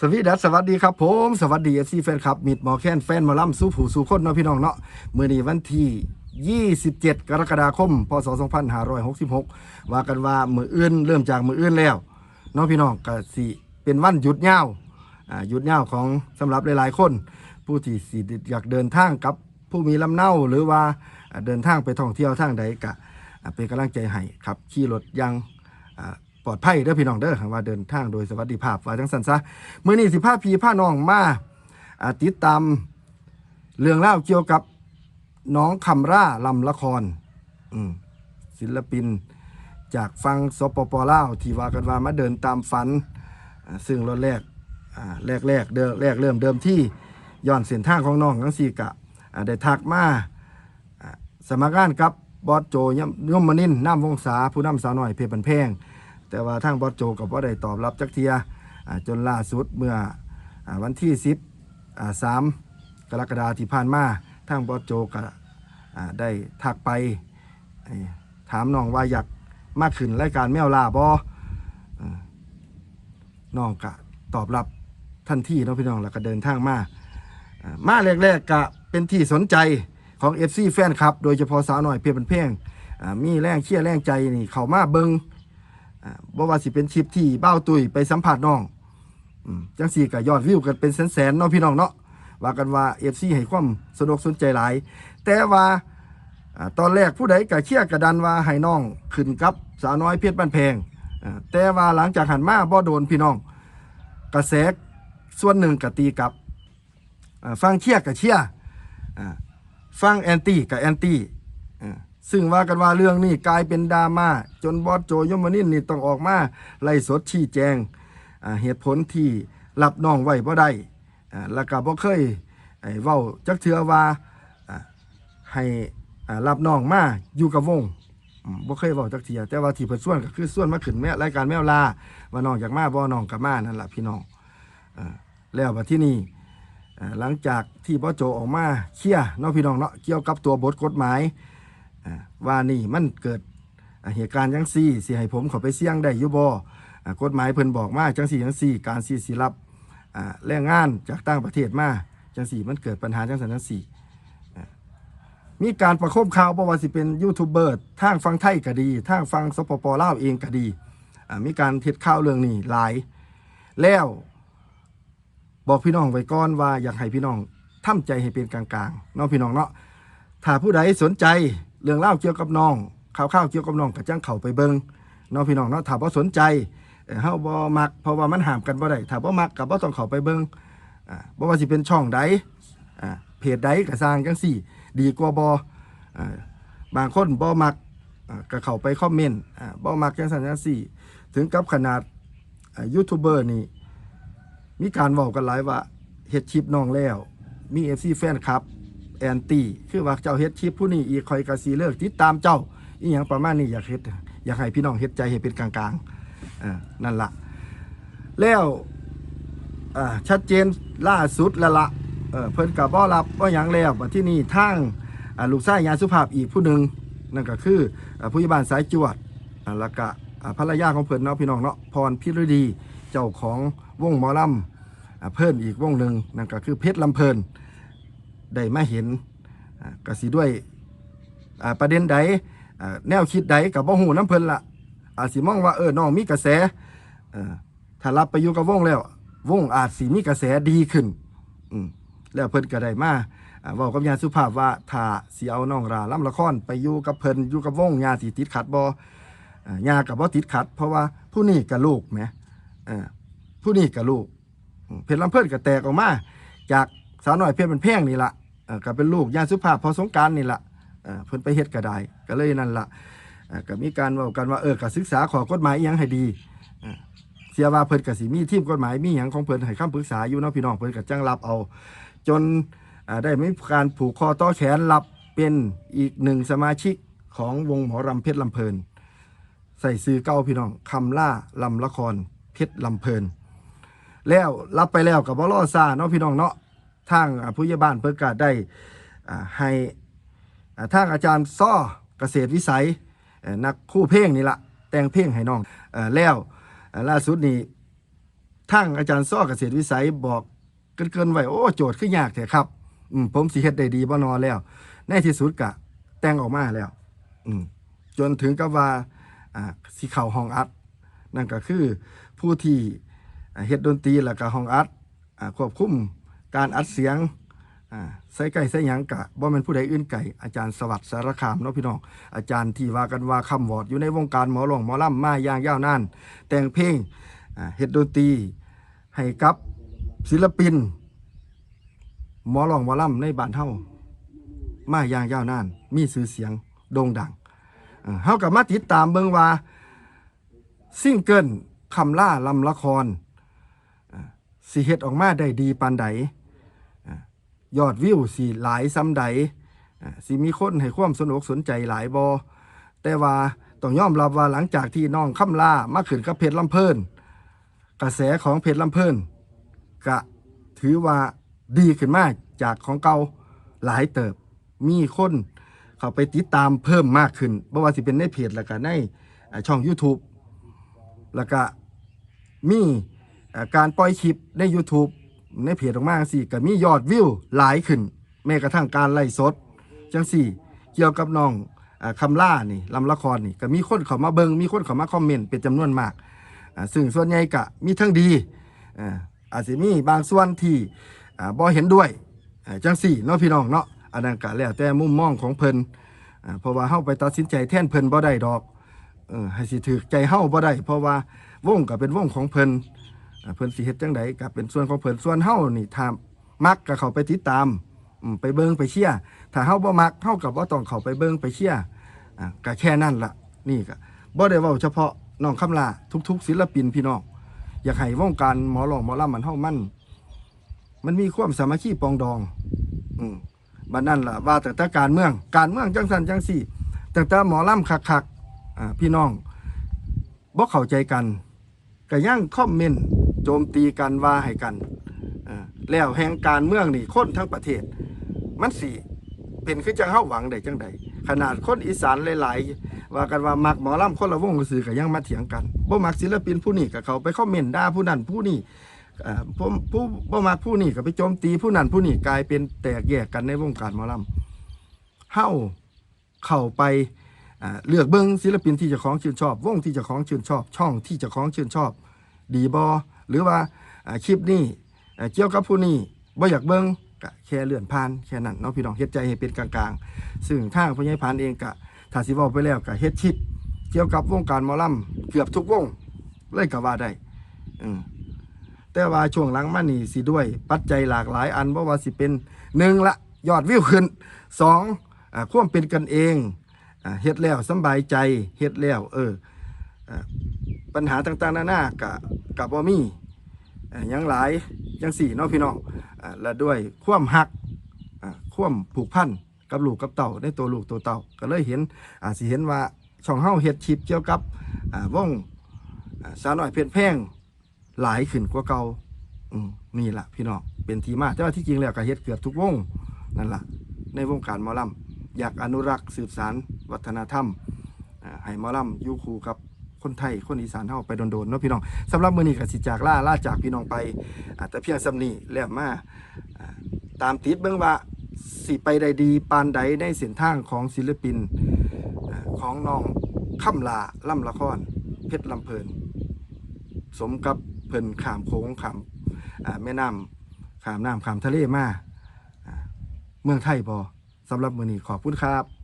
สวีดัสสวัสดีครับผมสวัสดีเอฟซีแฟนคลับมิดหมอแค้นแฟนมอลำสู้ผู้สู้คนเนาะพี่น้องเนาะมื่อนี้วันที่ 27 กรกฎาคม พศ 2566 ว่ากันว่ามืออื่นเริ่มจากมืออื่นแล้วเนาะพี่น้องก็สิเป็นวันหยุดยาวอ่าหยุดยาวของสำหรับหลายๆ คน ผู้ที่สิอยากเดินทางกับผู้มีลำเนาหรือว่าเดินทางไปท่องเที่ยวทางใดก็อ่าเป็นกำลังใจให้ครับขี่รถยัง ลอดภัยเด้อพี่น้องเด้อว่าเดินทางโดยสวัสดิภาพว่าจังสันซะมื้อนี้สิพาพี่พาน้องมาอาติดตามเรื่องเล่าเกี่ยวกับน้องคำร่าลำละครศิลปินจากฟังสปปลาวที่ว่ากันว่ามาเดินตามฝัน ซึ่งรถแรกแรกแรกเดิมแรกเริ่มเดิมที่ย้อนเส้นทางของน้องทั้งสี่กะได้ทักมาสมัครงานกับบอสโจยมยมมนินน้ำวงศาผู้นำสาวหน่อยเพชรบันแพง แต่ว่าทางบอสโจกับว่าได้ตอบรับจักเทียอ่าจนล่าสุดเมื่ออวันที่สิบสามกรกฎาคมที่ผ่านมาทางบอสโจก็ได้ทักไปถามน้องว่าอยากมากขึ้นรายการแมวลาบอน้องกะตอบรับทันทีเนาะพี่น้องแล้วก็เดินทางมา มาแรกๆกะเป็นที่สนใจของ FC แฟนคลับ โดยเฉพาะสาวหน่อยเพียบเป็นเพลงมีแรงเชียร์แรงใจนี่ เขามาเบิง บ่ว่าสิเป็นคลิปที่เบ้าตุยไปสัมผัสน้องจังสี่ก็ยอดวิวกันเป็นแสนๆเนาะพี่น้องเนาะว่ากันว่า FC ให้ความสนุกสนใจหลาย แต่ว่าอตอนแรกผู้ใดก็เชี่ยกระดันว่าให้น้องขึ้นกับสาวน้อยเพชรบ้านแพงแต่ว่าหลังจากหันมาบ่โดนพี่น้อง กระแสส่วนหนึ่งกตีกับฟังเชี่ยกับเชียร์อ่าฟังแอนตี้กับแอนตี้ ซึ่งว่ากันว่าเรื่องนี้กลายเป็นดราม่าจนบอสโจยมนินนี่ต้องออกมาไล่สดชี้แจงเหตุผลที่รับน้องไว้บ่ได้อ่าแล้วก็บ่เคยเว้าจักเทือว่าให้รับน้องมาอยู่กับวงบ่เคยบอกจักเทียแต่ว่าที่เพิ่นส่วนก็คือส่วนมาขึ้นแม่รายการแมวลาว่าน้องอยากมาบ่น้องก็มานั่นล่ะพี่น้องแล้วบัดที่นี่หลังจากที่บ่โจออกมาเคลียร์เนาะพี่น้องเนาะเกี่ยวกับตัวบทกฎหมาย ว่านี่มันเกิดเหตุการณ์จังซี่สิให้ผมเขาไปเสี่ยงได้ยู่บ่อ่ากฎหมายเพิ่นบอกมาจังซี่จังซี่ การสิสิรับแรงงานจากต่างประเทศมาจังซี่มันเกิดปัญหาจังซั่นจังซี่มีการประโคมข่าวบ่ว่าสิเป็นยูทูบเบอร์ทางฟังไทยก็ดีทางฟังสปปลาวเองก็ดีมีการเท็ดข่าวเรื่องนี้หลาย แล้วบอกพี่น้องไว้ก่อนว่าอยากให้พี่น้องทำใจให้เป็นกลางๆเนาะพี่น้องเนาะถ้าผู้ใดสนใจ เรื่องเล่าเกี่ยวกับน้องข่าวๆเกี่ยวกับน้องก็จ้างเข้าไปเบิงเนาะพี่น้องเนาะถ้าบ่สนใจเอ่อเฮาบ่มักเพราะว่ามันห้ามกันบ่ได้ถ้าบ่มักก็บ่ต้องเข้าไปเบิงอ่าบ่ว่าสิเป็นช่องใดอ่าเพจใดก็สร้างจังซี่ ดีกว่าบอ่าบางคนบ่มักอ่าก็เข้าไปคอมเมนต์อ่าบ่มักจังซั่นจังซี่ ถึงกับขนาดอ่ายูทูบเบอร์นี่ มีการเว้ากันหลายว่าเฮ็ดคลิปน้องแล้ว มี FC แฟนคลับ แอนตี้คือว่าเจ้าเฮ็ดคลิปผู้นี้อีกคอยก็สิเลิกติดตามเจ้าอีหยังประมาณนี้อยากเฮ็ดอยากให้พี่น้องเฮ็ดใจให้เป็นกลางๆอ่านั่นล่ะแล้วอ่าชัดเจนล่าสุดล้วละเออเพิ่นกับบ่รับว่าหยังแล้วบัดที่นี่ทางลูกชายยาสุภาพอีกผู้หนึ่งนั่นก็คือผู้ใหญ่บ้านสายจวดแล้วก็ภรรยาของเพิ่นเนาะพี่น้องเนาะพรพิรดีเจ้าของวงหมอลำอ่าเพิ่นอีกวงหนึ่งนั่นก็คือเพชรลำเพลิน ได้มาเห็นอ่าก็สิด้วยประเด็นใดแนวคิดใดกับบ่ฮู้น้ำเพิ่นละอาจสิมองว่าเออน้องมีกระแสถ้ารับไปอยู่กับวงแล้ว วงอาจสิมีกระแสดีขึ้นแล้วเพิ่นก็ได้มาอ่าวกับยาสุภาพว่าถ้าสิเอาน้องราล่ำละครไปอยู่กับเพิ่นอยู่กับวงยาสิติดขัดบอ่ายากับบ่าติดขัด เพราะว่าผู้นี้ก็ลูกแหมผู้นี้ก็ลูกเพชรลำเพิ่นก็แตกออกมา จาก สาวหน้อยเพชรเป็นแพ่งนี่ละก็เป็นลูกยาสุภาพพอสงการนี่ละเพิ่นไปเฮ็ดก็ได้ก็เลยนั่นละก็มีการว้ากันว่าเออก็ศึกษาขอกฎหมายอิหยังให้ดีเสียว่าเพิ่นก็สิมีทีมกฎหมายมีหยังของเพิ่นให้คำปรึกษาอยู่เนาะพี่น้องเพิ่นก็จังรับเอา จนได้มีการผูกคอต่อแขนรับเป็นอีกหนึ่งสมาชิกของวงหมอรำเพชรลำเพลิน ใส่ซื้อเก้าพี่น้องคำล่าลำละครเพชรลำเพลิน แล้วรับไปแล้วกับบ่รอซาเนาะพี่น้องเนาะ ทางอ่าผู้ใหญ่บ้านเพิ่นก็ได้ให้อ่าทางอาจารย์ซ้อเกษตรวิสัยนักคู่เพลงนี่ละแต่งเพลงให้น้องแล้วล่าสุดนี้ทั้งอาจารย์ซ้อเกษตรวิสัยบอกเกินๆไว้โอ้โจทย์คือยากแท้ครับอืผมสิเฮ็ดได้ดีบ่นอแล้ว ในที่สุดกะแต่งออกมาแล้วอืจนถึงกับว่าสิเข้าห้องอัด นั่นก็คือผู้ที่เฮ็ดดนตรีแล้วก็ห้องอัดควบคุม การอัดเสียงใส่ไก่ใส่หยังกะบ่แม่นผู้ใดอื่นไก่อาจารย์สวัสดิ์สารคามเนาะพี่น้องอาจารย์ที่ว่ากันว่าคำวอดอยู่ในวงการหมอร้องหมอลำมาอย่างยาวนาน แต่งเพลงเฮ็ดดนตรีให้กับศิลปิน หมอร้องหมอลำในบ้านเฮามาอย่างยาวนาน มีชื่อเสียงโด่งดังเอ่อเฮากับมาติดตามเบิ่งว่าซิ่งเกิลคำล่าลำละครสิเฮ็ดออกมาได้ดีปานใด ยอดวิวสิหลายซ้ำใดสิมีคนให้ความสนุกสนใจหลายบอแต่ว่าต้องยอมรับว่าหลังจากที่น้องคำล่ามาขึ้นกับเพชรลำเพลินกระแสของเพชรลำเพลินก็ถือว่าดีขึ้นมากจากของเก่าหลายเติบ มีคนเข้าไปติดตามเพิ่มมากขึ้นบ่ว่าสิเป็นในเพจแล้วก็ในช่อง YouTube แล้วก็มีการปล่อยคลิปใน YouTube ในเพจออกมาจังสี่ก็มียอดวิวหลายขึ้น แม้กระทั่งการไล่สด จังสี่ เกี่ยวกับน้องอคำล่านี่ลำละครนี่ก็มีคนเข้ามาเบิงมีคนเข้ามาคอมเมนต์เป็นจำนวนมากอ่าซึ่งส่วนใหญ่ก็มีทั้งดีอ่าอาจจะมีบางส่วนที่บ่เห็นด้วยจังสี่เนาะพี่น้องเนาะอันนั้นก็แล้วแต่มุมมองของเพิ่นอ่าเพราะว่าเฮาไปตัดสินใจแทนเพิ่นบ่ได้ดอกให้สิถือใจเฮาบ่ได้เพราะว่าวงก็เป็นวงของเพิ่น เพิ่นสิเฮ็ดจังไดก็เป็นส่วนของเพิ่นส่วนเฮานี่ถ้ามักก็เข้าไปติดตามไปเบิ่งไปเชียร์ถ้าเฮาบ่มักเฮาก็บ่ต้องเข้าไปเบิ่งไปเชียร์อ่าก็แค่นั้นล่ะนี่ก็บ่ได้เว้าเฉพาะน้องคำลาทุก ๆ ศิลปินพี่น้องอยากให้วงการหมอร้องหมอลำมันเฮามัน มันมีความสามัคคีปองดอง อืมบัดนั้นล่ะว่าแต่การเมืองการเมืองจังสันจังสี่แต่แต่หมอลำคักๆอ่าพี่น้องบ่เข้าใจกันก็ยังคอมเมนต์ โจมตีกันว่าให้กันแล้วแห่งการเมืองนี่คนทั้งประเทศ มันสิเป็นคือจังเฮาหวังได้จังใดขนาดคนอีสานหลายๆ ว่ากันว่ามักหมอลำคนละวงก็สื่อก็ยังมาเถียงกันบ่มักศิลปินผู้นี้ก็เขาไปคอมเมนต์ด่าผู้นั้นผู้นี้อ่ผู้ผู้บ่มักผู้นี้ก็ไปโจมตีผู้นั้นผู้นี้กลายเป็นแตกแยกกันในวงการหมอลำเฮาเข้าไปเลือกเบิ้งศิลปินที่จะของชื่นชอบ วงที่จะของชื่นชอบ ช่องที่จะของชื่นชอบ ดีบอ หรือว่าคลิปนี้เกี่ยวกับผู้นี้บ่อยากเบิ้งก็แค่เลื่อนผ่านแค่นั้นเนาะพี่น้องเฮ็ดใจให้เป็นกลางๆ ซึ่งทางพญายพานเองก็ถ้าสิเว้าไปแล้วก็เฮ็ดคลิปเกี่ยวกับวงการหมอลำเกือบทุกวงเลยก็ว่าได้อืมแต่ว่าช่วงหลังมานี่สิด้วย ปัจจัยหลากหลายอันบ่ว่าสิเป็นหนึ่งละยอดวิวขึ้นสองอ่าความเป็นกันเองเฮ็ดแล้วสบายใจเฮ็ดแล้ว เออ ปัญหาต่างๆนานากะกับบ่มีอ่ยังหลายจังสี่เนาะพี่น้องและด้วยความหักความผูกพันกับลูกกับเต่าในตัวลูกตัวเต่าก็เลยเห็นอ่าสิเห็นว่าช่องเฮาเฮ็ดคลิปเกี่ยวกับอ่าวงสาวน้อยเพชรแพงหลายขึ้นกว่าเก่าอืมนี่ล่ะพี่น้องเป็นทีมาแต่ว่าที่จริงแล้วก็เฮ็ดเกือบทุกวงนั่นล่ะในวงการมอลำอยากอนุรักษ์สืบสารวัฒนธรรมให้มอลำอยู่คู่กับ คนไทยคนอีสานเฮาไปโดนๆเนาะพี่น้องสำหรับมื้อนี้ก็สิจากล่าล่าจากพี่น้องไปอาแต่เพียงสำนี้แล้วมาตามติดเบิ่งว่าสิไปได้ดีปานใดในเส้นทางของศิลปินอของน้องค่ำลาล่ำละคร เพชรลำเพลิน สมกับเพลินขามโค้งขามอ่าแม่น้ำขามน้ำขามทะเลมาเมืองไทยพอสำหรับมือนี้ขอบคุณครับ